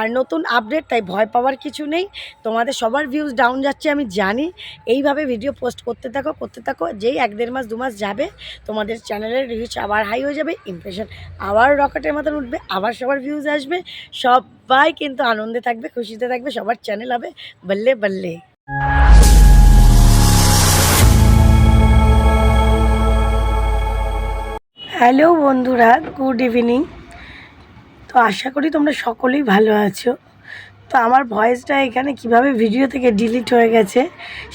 আর নতুন আপডেট তাই ভয় পাওয়ার কিছু নেই। তোমাদের সবার ভিউজ ডাউন যাচ্ছে, আমি জানি। এইভাবে ভিডিও পোস্ট করতে থাকো করতে থাকো। যেই এক দেড় মাস, দু মাস যাবে, তোমাদের চ্যানেলের রিচ আবার হাই হয়ে যাবে ইমপ্রেশন আবার রকেটের মতন উঠবে, আবার সবার ভিউজ আসবে। সবাই কিন্তু আনন্দে থাকবে, খুশিতে থাকবে, সবার চ্যানেল হবে, বললে বললে। হ্যালো বন্ধুরা গুড ইভিনিং তো আশা করি তোমরা সকলেই ভালো আছো। তো আমার ভয়েসটা এখানে কীভাবে ভিডিও থেকে ডিলিট হয়ে গেছে,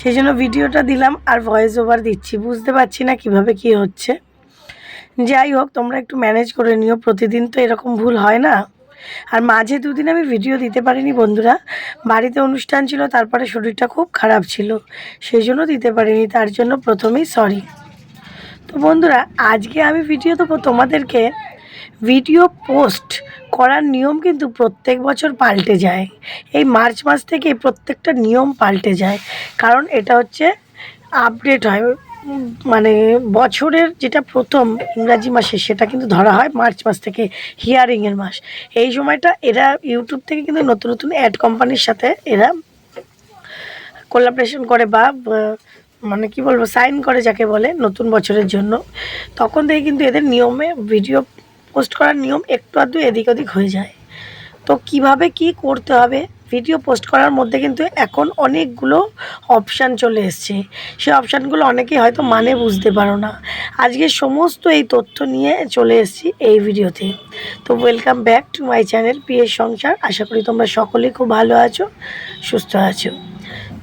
সেই জন্য ভিডিওটা দিলাম আর ভয়েস ওভার দিচ্ছি। বুঝতে পারছি না কীভাবে কি হচ্ছে। যাই হোক, তোমরা একটু ম্যানেজ করে নিও। প্রতিদিন তো এরকম ভুল হয় না। আর মাঝে দুদিন আমি ভিডিও দিতে পারিনি বন্ধুরা। বাড়িতে অনুষ্ঠান ছিল, তারপরে শরীরটা খুব খারাপ ছিল। সেই জন্য দিতে পারিনি, তার জন্য প্রথমেই সরি তো বন্ধুরা, আজকে আমি ভিডিও দেবো তোমাদেরকে ভিডিও পোস্ট করার নিয়ম কিন্তু প্রত্যেক বছর পাল্টে যায়। এই মার্চ মাস থেকে প্রত্যেকটা নিয়ম পাল্টে যায়। কারণ এটা হচ্ছে আপডেট হয়। মানে বছরের যেটা প্রথম ইংরাজি মাসে সেটা কিন্তু ধরা হয় মার্চ মাস থেকে হিয়ারিংয়ের মাস। এই সময়টা এরা ইউটিউব থেকে কিন্তু নতুন নতুন অ্যাড কোম্পানির সাথে এরা কোলাবরেশন করে বা মানে কি বলব সাইন করে যাকে বলে নতুন বছরের জন্য। তখন থেকে কিন্তু এদের নিয়মে ভিডিও পোস্ট করার নিয়ম একটু আধটু এদিক ওদিক হয়ে যায়। তো কীভাবে কি করতে হবে? ভিডিও পোস্ট করার মধ্যে কিন্তু এখন অনেকগুলো অপশান চলে এসছে। সেই অপশানগুলো অনেকেই হয়তো মানে বুঝতে পারো না। আজকে সমস্ত এই তথ্য নিয়ে চলে এসেছি এই ভিডিওতে। তো welcome back to my channel PS Sansar. আশা করি তোমরা সকলেই খুব ভালো আছো, সুস্থ আছো।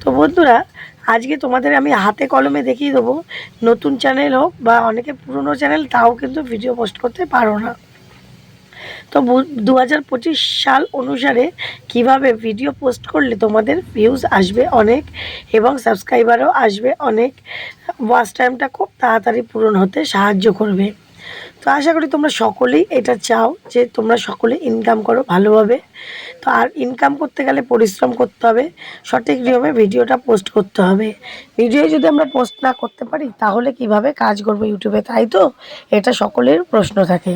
তো বন্ধুরা আজকে তোমাদের আমি হাতে কলমে দেখিয়ে দেবো। নতুন চ্যানেল হোক বা অনেকে পুরনো চ্যানেল, তাও কিন্তু ভিডিও পোস্ট করতে পারো না। তো দু হাজার পঁচিশ সাল অনুসারে কীভাবে ভিডিও পোস্ট করলে তোমাদের ভিউজ আসবে অনেক এবং সাবস্ক্রাইবারও আসবে অনেক ওয়াচ টাইমটা খুব তাড়াতাড়ি পূরণ হতে সাহায্য করবে। তো আশা করি তোমরা সকলেই এটা চাও যে তোমরা সকলে ইনকাম করো ভালোভাবে। তো আর ইনকাম করতে গেলে পরিশ্রম করতে হবে, সঠিক নিয়মে ভিডিওটা পোস্ট করতে হবে। ভিডিও যদি আমরা পোস্ট না করতে পারি, তাহলে কীভাবে কাজ করব ইউটিউবে, তাই তো? এটা সকলের প্রশ্ন থাকে।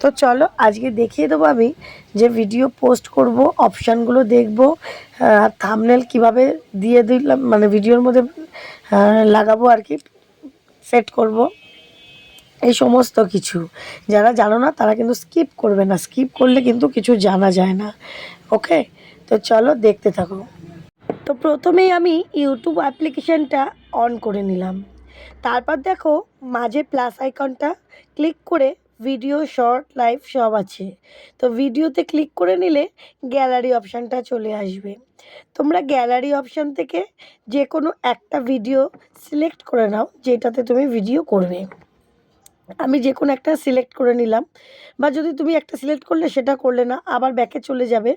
তো চলো আজকে দেখিয়ে দেবো আমি যে ভিডিও পোস্ট করব অপশানগুলো দেখব থামনেল কীভাবে দিয়ে দিলাম মানে ভিডিওর মধ্যে লাগাবো আর কি সেট করব। এই সমস্ত কিছু। যারা জানো না, তারা কিন্তু স্কিপ করবে না। স্কিপ করলে কিন্তু কিছু জানা যায় না। ওকে তো চলো দেখতে থাকো। তো প্রথমেই আমি ইউটিউব অ্যাপ্লিকেশানটা অন করে নিলাম। তারপর দেখো, মাঝে প্লাস আইকনটা ক্লিক করে ভিডিও শর্ট লাইভ সব আছে। তো ভিডিওতে ক্লিক করে নিলে গ্যালারি অপশানটা চলে আসবে। তোমরা গ্যালারি অপশান থেকে যে কোনো একটা ভিডিও সিলেক্ট করে নাও, যেটাতে তুমি ভিডিও করবে। আমি যে কোনো একটা সিলেক্ট করে নিলাম। বা যদি তুমি একটা সিলেক্ট করলে সেটা করলে না, আবার ব্যাকে চলে যাবে,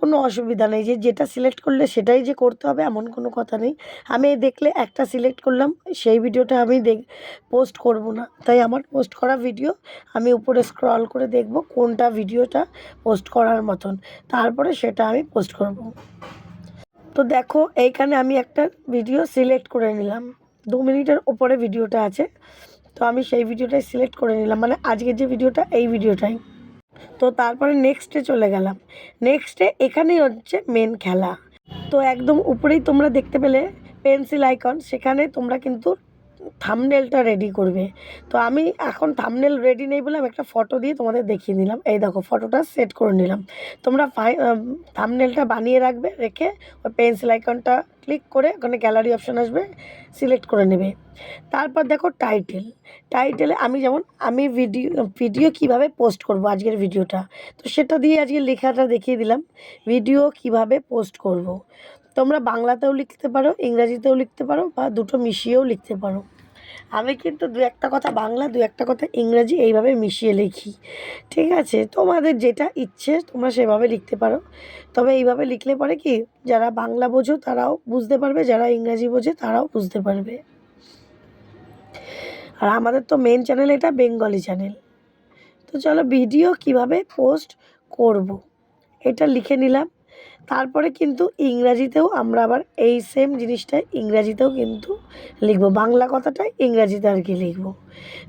কোনো অসুবিধা নেই। যে যেটা সিলেক্ট করলে সেটাই যে করতে হবে, এমন কোনো কথা নেই। আমি দেখলে একটা সিলেক্ট করলাম, সেই ভিডিওটা আমি দেখ পোস্ট করব না। তাই আমার পোস্ট করা ভিডিও আমি উপরে স্ক্রল করে দেখব কোনটা ভিডিওটা পোস্ট করার মতন। তারপরে সেটা আমি পোস্ট করব। তো দেখো, এইখানে আমি একটা ভিডিও সিলেক্ট করে নিলাম। দু মিনিটের ওপরে ভিডিওটা আছে। তো আমি সেই ভিডিওটাই সিলেক্ট করে নিলাম। মানে আজকের যে ভিডিওটা, এই ভিডিওটাই। তো তারপরে নেক্সটে চলে গেলাম। নেক্সটে এখানেই হচ্ছে মেন খেলা। তো একদম উপরেই তোমরা দেখতে পেলে পেন্সিল আইকন সেখানে তোমরা কিন্তু থামনেলটা রেডি করবে। তো আমি এখন থামনেল রেডি নেই বলে আমি একটা ফটো দিয়ে তোমাদের দেখিয়ে নিলাম এই দেখো ফটোটা সেট করে নিলাম। তোমরা ফাই থামনেলটা বানিয়ে রাখবে, রেখে ওই পেন্সিল আইকনটা ক্লিক করে ওখানে গ্যালারি অপশান আসবে সিলেক্ট করে নেবে। তারপর দেখো টাইটেল টাইটেলে আমি যেমন, আমি ভিডিও ভিডিও কীভাবে পোস্ট করব আজকের ভিডিওটা তো সেটা দিয়ে আজকে লেখাটা দেখিয়ে দিলাম। ভিডিও কীভাবে পোস্ট করব। তোমরা বাংলাতেও লিখতে পারো, ইংরাজিতেও লিখতে পারো বা দুটো মিশিয়েও লিখতে পারো। আমি কিন্তু দু একটা কথা বাংলা, দু একটা কথা ইংরাজি এইভাবে মিশিয়ে লিখি। ঠিক আছে? তোমাদের যেটা ইচ্ছে তোমরা সেভাবে লিখতে পারো। তবে এইভাবে লিখলে পরে কি, যারা বাংলা বোঝো তারাও বুঝতে পারবে, যারা ইংরাজি বোঝে তারাও বুঝতে পারবে। আর আমাদের তো মেন চ্যানেল এটা বেঙ্গলি চ্যানেল তো চলো ভিডিও কীভাবে পোস্ট করব। এটা লিখে নিলাম। তারপরে কিন্তু ইংরাজিতেও আমরা আবার এই সেম জিনিসটা ইংরাজিতেও কিন্তু লিখব। বাংলা কথাটা ইংরাজিতে আর কি লিখব।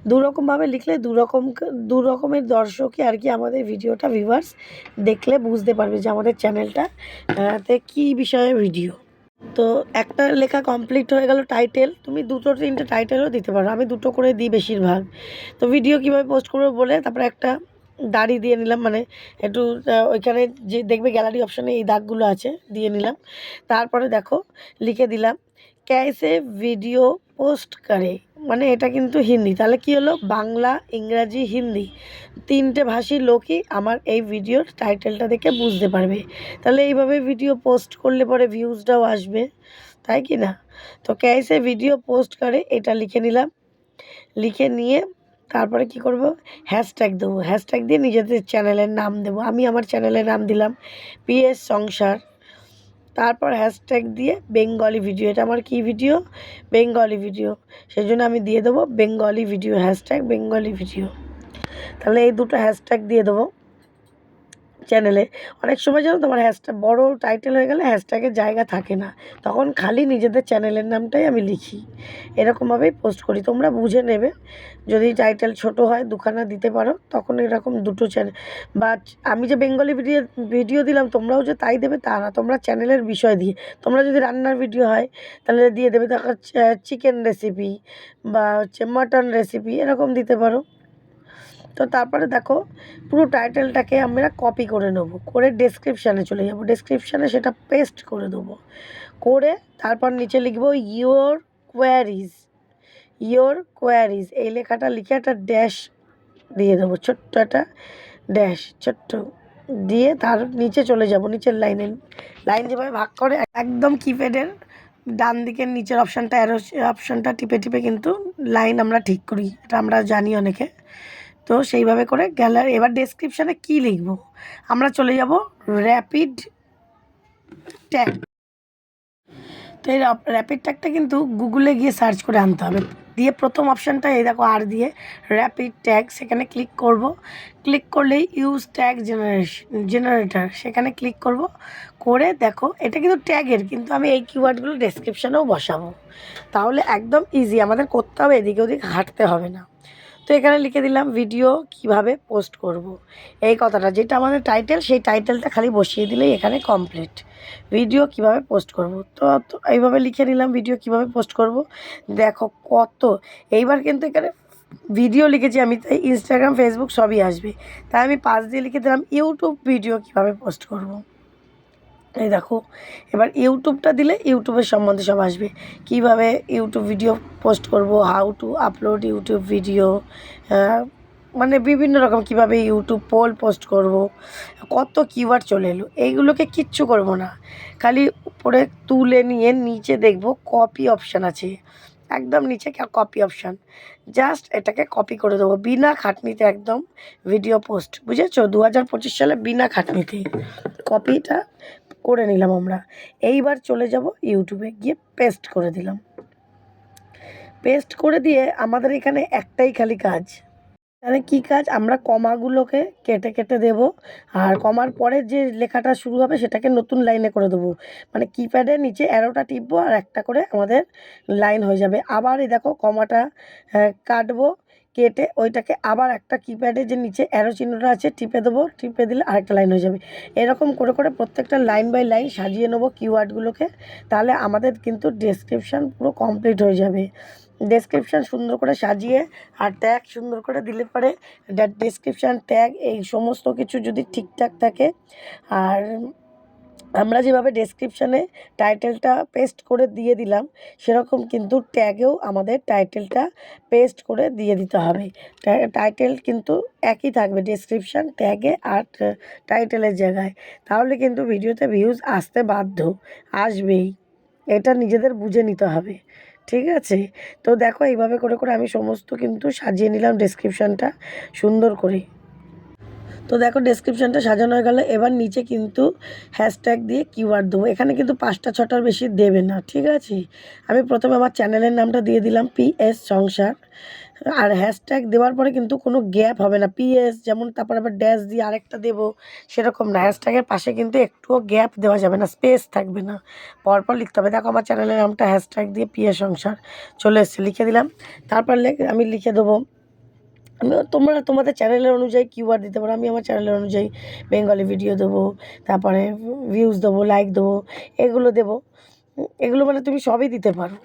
দু রকমভাবে লিখলে দু রকম দু রকমের দর্শকই আর কি আমাদের ভিডিওটা ভিউয়ার্স দেখলে বুঝতে পারবে যে আমাদের চ্যানেলটা তে কী বিষয়ে ভিডিও তো একটা লেখা কমপ্লিট হয়ে গেল টাইটেল তুমি দুটো তিনটে টাইটেলও দিতে পারো। আমি দুটো করে দিই বেশিরভাগ। তো ভিডিও কীভাবে পোস্ট করব বলে, তারপরে একটা দাড়ি দিয়ে নিলাম মানে একটু ওইখানে যে দেখবে গ্যালারি অপশানে এই দাগগুলো আছে, দিয়ে নিলাম। তারপরে দেখো, লিখে দিলাম ক্যাসে ভিডিও পোস্ট করে। মানে এটা কিন্তু হিন্দি। তাহলে কি হলো? বাংলা, ইংরাজি, হিন্দি। তিনটে ভাষী লোকই আমার এই ভিডিওর টাইটেলটা দেখে বুঝতে পারবে। তাহলে এইভাবে ভিডিও পোস্ট করলে পরে ভিউজটাও আসবে। তাই কি না? তো ক্যাসে ভিডিও পোস্ট করে, এটা লিখে নিলাম। লিখে নিয়ে তারপরে কি করব? হ্যাশট্যাগ দেবো। হ্যাশট্যাগ দিয়ে নিজেদের চ্যানেলের নাম দেবো। আমি আমার চ্যানেলের নাম দিলাম পিএস সংসার। তারপর হ্যাশট্যাগ দিয়ে বেঙ্গলি ভিডিও এটা আমার কি ভিডিও বেঙ্গলি ভিডিও সেই জন্য আমি দিয়ে দেবো Bengali video hashtag Bengali video তাহলে এই দুটো হ্যাশট্যাগ দিয়ে দেবো। চ্যানেলে অনেক সময় যেন তোমার হ্যাশট্যাগ বড় টাইটেল হয়ে গেলে হ্যাশট্যাগের জায়গা থাকে না। তখন খালি নিজেদের চ্যানেলের নামটাই আমি লিখি। এরকমভাবেই পোস্ট করি। তোমরা বুঝে নেবে, যদি টাইটেল ছোট হয়, দুখানা দিতে পারো, তখন এরকম দুটো চ্যানেল বা আমি যে বেঙ্গলি ভিডিও ভিডিও দিলাম, তোমরাও যে তাই দেবে, তা না। তোমরা চ্যানেলের বিষয় দিয়ে, তোমরা যদি রান্নার ভিডিও হয়, তাহলে দিয়ে দেবে, দেখো চিকেন রেসিপি বা হচ্ছে মাটন রেসিপি এরকম দিতে পারো। তো তারপরে দেখো, পুরো টাইটেলটাকে আমরা কপি করে নেব, করে ডেসক্রিপশানে চলে যাব। ডেসক্রিপশানে সেটা পেস্ট করে দেবো। করে তারপর নিচে লিখব ইয়োর কোয়ারিজ ইয়োর কোয়ারিজ এই লেখাটা লিখে একটা ড্যাশ দিয়ে দেবো, ছোট্ট একটা ড্যাশ ছোট্ট দিয়ে তার নিচে চলে যাব, নিচের লাইনে লাইন যেভাবে ভাগ করে, একদম কিপ্যাডের ডান দিকের নিচের অপশানটা অ্যারো অপশানটা টিপে টিপে কিন্তু লাইন আমরা ঠিক করি। এটা আমরা জানি অনেকে। তো সেইভাবে করে গ্যালারি এবার ডেসক্রিপশানে কী লিখব? আমরা চলে যাব র্যাপিড ট্যাগ তো এই র্যাপিড ট্যাগটা কিন্তু গুগলে গিয়ে সার্চ করে আনতে হবে। দিয়ে প্রথম অপশানটা এই দেখো আর দিয়ে র্যাপিড ট্যাগ সেখানে ক্লিক করব। ক্লিক করলেই ইউজ ট্যাগ জেনারেশন জেনারেটার সেখানে ক্লিক করব। করে দেখো, এটা কিন্তু ট্যাগের কিন্তু আমি এই কিওয়ার্ডগুলো ডেসক্রিপশানেও বসাবো। তাহলে একদম ইজি আমাদের করতে হবে, এদিকে ওদিক হাঁটতে হবে না। তো এখানে লিখে দিলাম ভিডিও কীভাবে পোস্ট করব। এই কথাটা, যেটা আমাদের টাইটেল সেই টাইটেলটা খালি বসিয়ে দিলেই এখানে কমপ্লিট ভিডিও কীভাবে পোস্ট করব তো এইভাবে লিখে নিলাম ভিডিও কীভাবে পোস্ট করব দেখো কত, এইবার কিন্তু এখানে ভিডিও লিখেছি আমি, তাই ইনস্টাগ্রাম ফেসবুক সবই আসবে তাই আমি পাশ দিয়ে লিখে দিলাম ইউটিউব ভিডিও কীভাবে পোস্ট করব। এই দেখো, এবার ইউটিউবটা দিলে ইউটিউবের সম্বন্ধে সব আসবে। কীভাবে ইউটিউব ভিডিও পোস্ট করব how to upload YouTube video মানে বিভিন্ন রকম কীভাবে ইউটিউব পোল পোস্ট করব, কত কিওয়ার্ড চলে এলো, এইগুলোকে কিচ্ছু করব না। খালি উপরে তুলে নিয়ে নিচে দেখব কপি অপশান আছে। একদম নিচে কপি অপশান জাস্ট এটাকে কপি করে দেবো, বিনা খাটনিতে একদম ভিডিও পোস্ট বুঝেছ? দু হাজার পঁচিশ সালে বিনা খাটনিতে। কপিটা করে নিলাম আমরা। এইবার চলে যাব ইউটিউবে গিয়ে পেস্ট করে দিলাম। পেস্ট করে দিয়ে আমাদের এখানে একটাই খালি কাজ। এখানে কী কাজ? আমরা কমাগুলোকে কেটে কেটে দেব আর কমার পরে যে লেখাটা শুরু হবে সেটাকে নতুন লাইনে করে দেবো। মানে কিপ্যাডের নিচে অ্যারোটা টিপবো আর একটা করে আমাদের লাইন হয়ে যাবে। আবার এই দেখো কমাটা কাটবো। কেটে ওইটাকে আবার একটা কিপ্যাডে যে নিচে অ্যারো চিহ্নটা আছে টিপে দেবো, টিপে দিলে আরেকটা লাইন হয়ে যাবে। এরকম করে করে প্রত্যেকটা লাইন বাই লাইন সাজিয়ে নেব কিওয়ার্ডগুলোকে তাহলে আমাদের কিন্তু ডেসক্রিপশান পুরো কমপ্লিট হয়ে যাবে। ডেসক্রিপশান সুন্দর করে সাজিয়ে আর ট্যাগ সুন্দর করে দিলে পরে ডেসক্রিপশান ট্যাগ এই সমস্ত কিছু যদি ঠিকঠাক থাকে, আর আমরা যেভাবে ডেসক্রিপশানে টাইটেলটা পেস্ট করে দিয়ে দিলাম, সেরকম কিন্তু ট্যাগেও আমাদের টাইটেলটা পেস্ট করে দিয়ে দিতে হবে। টাইটেল কিন্তু একই থাকবে ডেসক্রিপশান ট্যাগে আর টাইটেলের জায়গায়। তাহলে কিন্তু ভিডিওতে ভিউজ আসতে বাধ্য, আসবেই। এটা নিজেদের বুঝে নিতে হবে, ঠিক আছে? তো দেখো এইভাবে করে করে আমি সমস্ত কিন্তু সাজিয়ে নিলাম ডেসক্রিপশানটা সুন্দর করে। তো দেখো ডেসক্রিপশানটা সাজানো হয়ে গেল। এবার নিচে কিন্তু হ্যাশট্যাগ দিয়ে কিওয়ার্ড দেবো। এখানে কিন্তু পাঁচটা, ছটার বেশি দেবে না, ঠিক আছে? আমি প্রথমে আমার চ্যানেলের নামটা দিয়ে দিলাম পি এস সংসার। আর হ্যাশট্যাগ দেওয়ার পরে কিন্তু কোনো গ্যাপ হবে না। পিএস যেমন, তারপর আবার ড্যাশ দিয়ে আরেকটা দেবো, সেরকম না। হ্যাশট্যাগের পাশে কিন্তু একটুও গ্যাপ দেওয়া যাবে না স্পেস থাকবে না। পরপর লিখতে হবে। দেখো আমার চ্যানেলের নামটা হ্যাশট্যাগ দিয়ে পিএস সংসার চলে এসছে, লিখে দিলাম। তারপর আমি লিখে দেবো আমি তোমরা তোমাদের চ্যানেলের অনুযায়ী কিউআর দিতে পারো, আমি আমার চ্যানেলের অনুযায়ী বেঙ্গলি ভিডিও দেবো, তারপরে ভিউজ দেবো লাইক দেবো, এগুলো দেবো। এগুলো মানে তুমি সবই দিতে পারো।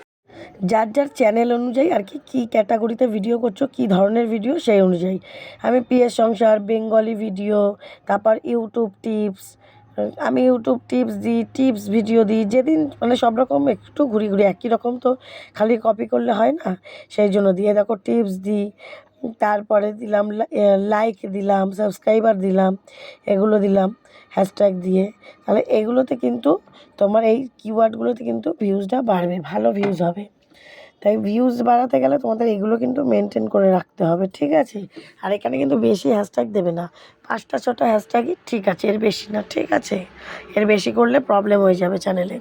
যার যার চ্যানেল অনুযায়ী আর কি, কী ক্যাটাগরিতে ভিডিও করছ, কী ধরনের ভিডিও সেই অনুযায়ী। আমি পিএস সংসার বেঙ্গলি ভিডিও তারপর ইউটিউব টিপস আমি ইউটিউব টিপস দিই টিপস ভিডিও দিই, যেদিন মানে সব রকম একটু ঘুরি ঘুরি, একই রকম তো খালি কপি করলে হয় না, সেই জন্য দিয়ে দেখো টিপস দিই। তারপরে দিলাম লাইক দিলাম সাবস্ক্রাইবার দিলাম, এগুলো দিলাম হ্যাশট্যাগ দিয়ে। তাহলে এগুলোতে কিন্তু তোমার এই কিওয়ার্ডগুলোতে কিন্তু ভিউজটা বাড়বে, ভালো ভিউজ হবে। তাই ভিউজ বাড়াতে গেলে তোমাদের এগুলো কিন্তু মেনটেন করে রাখতে হবে, ঠিক আছে? আর এখানে কিন্তু বেশি হ্যাশট্যাগ দেবে না। পাঁচটা, ছটা হ্যাশট্যাগই ঠিক আছে, এর বেশি না, ঠিক আছে? এর বেশি করলে প্রবলেম হয়ে যাবে চ্যানেলে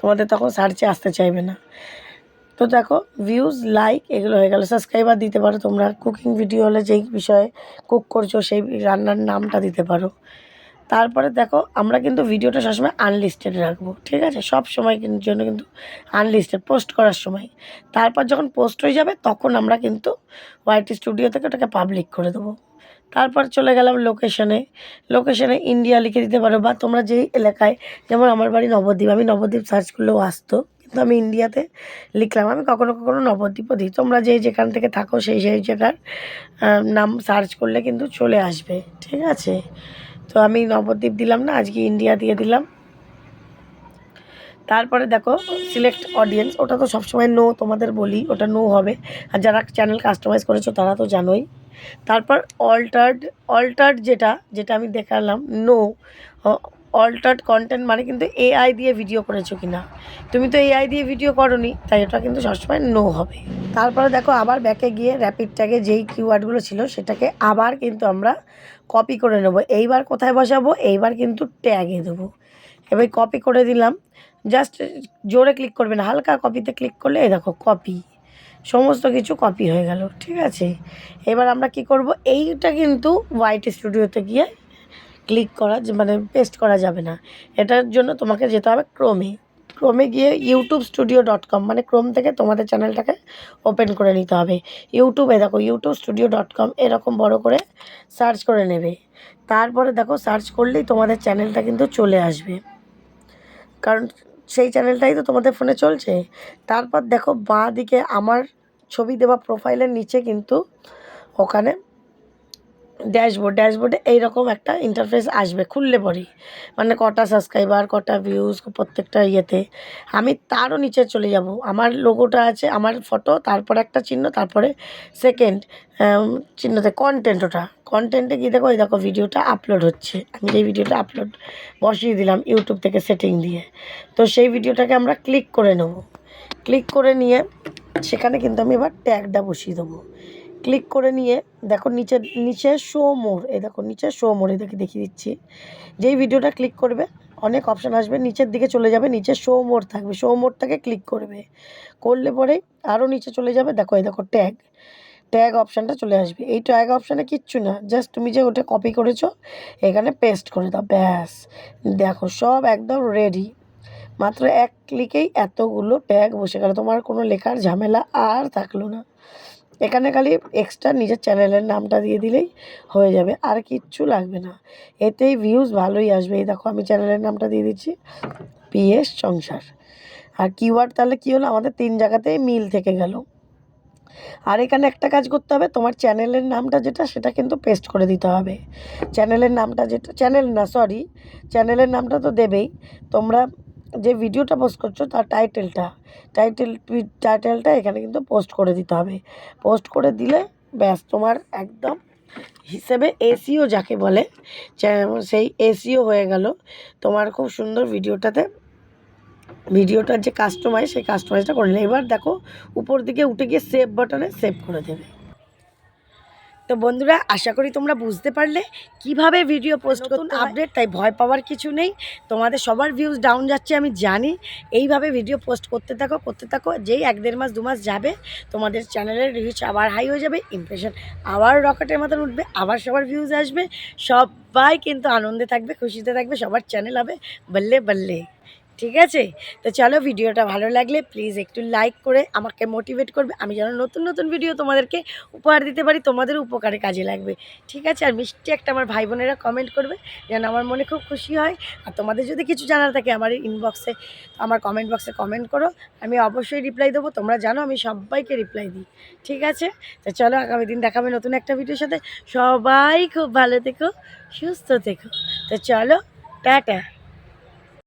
তোমাদের তখন সার্চে আসতে চাইবে না। তো দেখো ভিউজ লাইক এগুলো হয়ে গেল। সাবস্ক্রাইবার দিতে পারো তোমরা। কুকিং ভিডিও হলে যেই বিষয়ে কুক করছ, সেই রান্নার নামটা দিতে পারো। তারপরে দেখো, আমরা কিন্তু ভিডিওটা সবসময় আনলিস্টেড রাখব, ঠিক আছে? সব সময় জন্য কিন্তু আনলিস্টেড পোস্ট করার সময়। তারপর যখন পোস্ট হয়ে যাবে, তখন আমরা কিন্তু ওয়াইটি স্টুডিও থেকে ওটাকে পাবলিক করে দেবো। তারপর চলে গেলাম লোকেশনে লোকেশনে ইন্ডিয়া লিখে দিতে পারো, বা তোমরা যেই এলাকায়, যেমন আমার বাড়ি নবদ্বীপ। আমি নবদ্বীপ সার্চ করলেও আসতো। কিন্তু আমি ইন্ডিয়াতে লিখলাম। আমি কখনো কখনো নবদ্বীপও দিই তোমরা যে যেখান থেকে থাকো, সেই সেই জায়গার নাম সার্চ করলে কিন্তু চলে আসবে। ঠিক আছে? তো আমি নবদ্বীপ দিলাম না, আজকে ইন্ডিয়া দিয়ে দিলাম। তারপরে দেখো সিলেক্ট অডিয়েন্স ওটা তো সবসময় নো তোমাদের বলি, ওটা নো হবে। আর যারা চ্যানেল কাস্টমাইজ করেছ, তারা তো জানোই। তারপর অল্টার্ড অল্টার্ড যেটা যেটা আমি দেখালাম নো অল্টার্ড কন্টেন্ট মানে কিন্তু এআই দিয়ে ভিডিও করেছ কিনা। তুমি তো এআই দিয়ে ভিডিও করনি, তাই ওটা কিন্তু সবসময় নো হবে। তারপরে দেখো, আবার ব্যাকে গিয়ে র্যাপিড ট্যাগে যেই কিওয়ার্ডগুলো ছিল, সেটাকে আবার কিন্তু আমরা কপি করে নেব। এইবার কোথায় বসাবো? এইবার কিন্তু ট্যাগে দেবো। এবার কপি করে দিলাম। জাস্ট জোরে ক্লিক করবে না, হালকা কপিতে ক্লিক করলে, এই দেখো কপি সমস্ত কিছু কপি হয়ে গেল, ঠিক আছে? এবার আমরা কি করব? এইটা কিন্তু হোয়াইট স্টুডিওতে গিয়ে ক্লিক করা মানে পেস্ট করা যাবে না। এটার জন্য তোমাকে যেতে হবে ক্রোমে ক্রোমে গিয়ে ইউটিউব স্টুডিও ডট কম মানে ক্রোম থেকে তোমাদের চ্যানেলটাকে ওপেন করে নিতে হবে। ইউটিউবে দেখো ইউটিউব স্টুডিও ডট কম এরকম বড় করে সার্চ করে নেবে। তারপরে দেখো সার্চ করলেই তোমাদের চ্যানেলটা কিন্তু চলে আসবে। কারণ সেই চ্যানেলটাই তো তোমাদের ফোনে চলছে। তারপর দেখো বাঁ দিকে আমার ছবি দেওয়া প্রোফাইলের নিচে কিন্তু ওখানে ড্যাশবোর্ড, ড্যাশবোর্ডে এইরকম একটা ইন্টারফেস আসবে খুললে পরেই। মানে কটা সাবস্ক্রাইবার কটা ভিউজ প্রত্যেকটা ইয়েতে। আমি তারও নিচে চলে যাব। আমার লোগোটা আছে, আমার ফটো তারপর একটা চিহ্ন, তারপরে সেকেন্ড চিহ্নতে কন্টেন্ট ওটা। কন্টেন্টে গিয়ে দেখো, এই দেখো ভিডিওটা আপলোড হচ্ছে। আমি যেই ভিডিওটা আপলোড বসিয়ে দিলাম ইউটিউব থেকে সেটিং দিয়ে। তো সেই ভিডিওটাকে আমরা ক্লিক করে নেব। ক্লিক করে নিয়ে সেখানে কিন্তু আমি এবার ট্যাগটা বসিয়ে দেবো। ক্লিক করে নিয়ে দেখো নিচে নিচে শো মোর এই দেখো নিচে শো মোর এই দেখে দেখিয়ে দিচ্ছি। যেই ভিডিওটা ক্লিক করবে, অনেক অপশান আসবে, নিচের দিকে চলে যাবে, নিচে শো মোর থাকবে শো মোরটাকে ক্লিক করবে। করলে পরে আরও নিচে চলে যাবে, দেখো এই দেখো ট্যাগ ট্যাগ অপশানটা চলে আসবে। এই ট্যাগ অপশানে কিচ্ছু না জাস্ট তুমি যে ওটা কপি করেছ, এখানে পেস্ট করে দাও, ব্যাস। দেখো সব একদম রেডি মাত্র এক ক্লিকেই এতগুলো ট্যাগ বসে গেল, তোমার কোনো লেখার ঝামেলা আর থাকল না। এখানে খালি এক্সট্রা নিজের চ্যানেলের নামটা দিয়ে দিলেই হয়ে যাবে, আর কিচ্ছু লাগবে না। এতেই ভিউজ ভালোই আসবে। এই দেখো, আমি চ্যানেলের নামটা দিয়ে দিচ্ছি পিএস সংসার। আর কিওয়ার্ড তাহলে কী হলো? আমাদের তিন জায়গাতেই মিল থেকে গেল। আর এখানে একটা কাজ করতে হবে, তোমার চ্যানেলের নামটা যেটা, সেটা কিন্তু পেস্ট করে দিতে হবে। চ্যানেলের নামটা যেটা চ্যানেল না সরি চ্যানেলের নামটা তো দেবেই। তোমরা যে ভিডিওটা পোস্ট করছ, তার টাইটেলটা টাইটেল টাইটেলটা এখানে কিন্তু পোস্ট করে দিতে হবে। পোস্ট করে দিলে ব্যাস, তোমার একদম হিসেবে এসিও যাকে বলে সেই এসিও হয়ে গেল। তোমার খুব সুন্দর ভিডিওটাতে ভিডিওটার যে কাস্টমাইজ সেই কাস্টমাইজটা করে নিলে। এবার দেখো, উপর দিকে উঠে গিয়ে সেভ বাটনে সেভ করে দেবে। তো বন্ধুরা আশা করি তোমরা বুঝতে পারলে কীভাবে ভিডিও পোস্ট করতে আপডেট তাই ভয় পাওয়ার কিছু নেই। তোমাদের সবার ভিউজ ডাউন যাচ্ছে আমি জানি। এইভাবে ভিডিও পোস্ট করতে থাকো করতে থাকো। যেই এক দেড় মাস দু মাস যাবে তোমাদের চ্যানেলের রিচ আবার হাই হয়ে যাবে ইমপ্রেশন আবার রকেটের মতন উঠবে আবার সবার ভিউজ আসবে। সবাই কিন্তু আনন্দে থাকবে খুশিতে থাকবে সবার চ্যানেল হবে। বললে বললে। ঠিক আছে? তো চলো ভিডিওটা ভালো লাগলে প্লিজ একটু লাইক করে আমাকে মোটিভেট করবে। আমি যেন নতুন নতুন ভিডিও তোমাদেরকে উপহার দিতে পারি, তোমাদের উপকারে কাজে লাগবে। ঠিক আছে? আর মিষ্টি একটা আমার ভাই বোনেরা কমেন্ট করবে, যেন আমার মনে খুব খুশি হয়। আর তোমাদের যদি কিছু জানার থাকে আমার ইনবক্সে আমার কমেন্ট বক্সে কমেন্ট করো। আমি অবশ্যই রিপ্লাই দেবো। তোমরা জানো আমি সবাইকে রিপ্লাই দিই। ঠিক আছে? তো চলো আগামী দিন দেখাবে নতুন একটা ভিডিওর সাথে। সবাই খুব ভালো থেকো, সুস্থ থেকো। তো চলো, টাটা।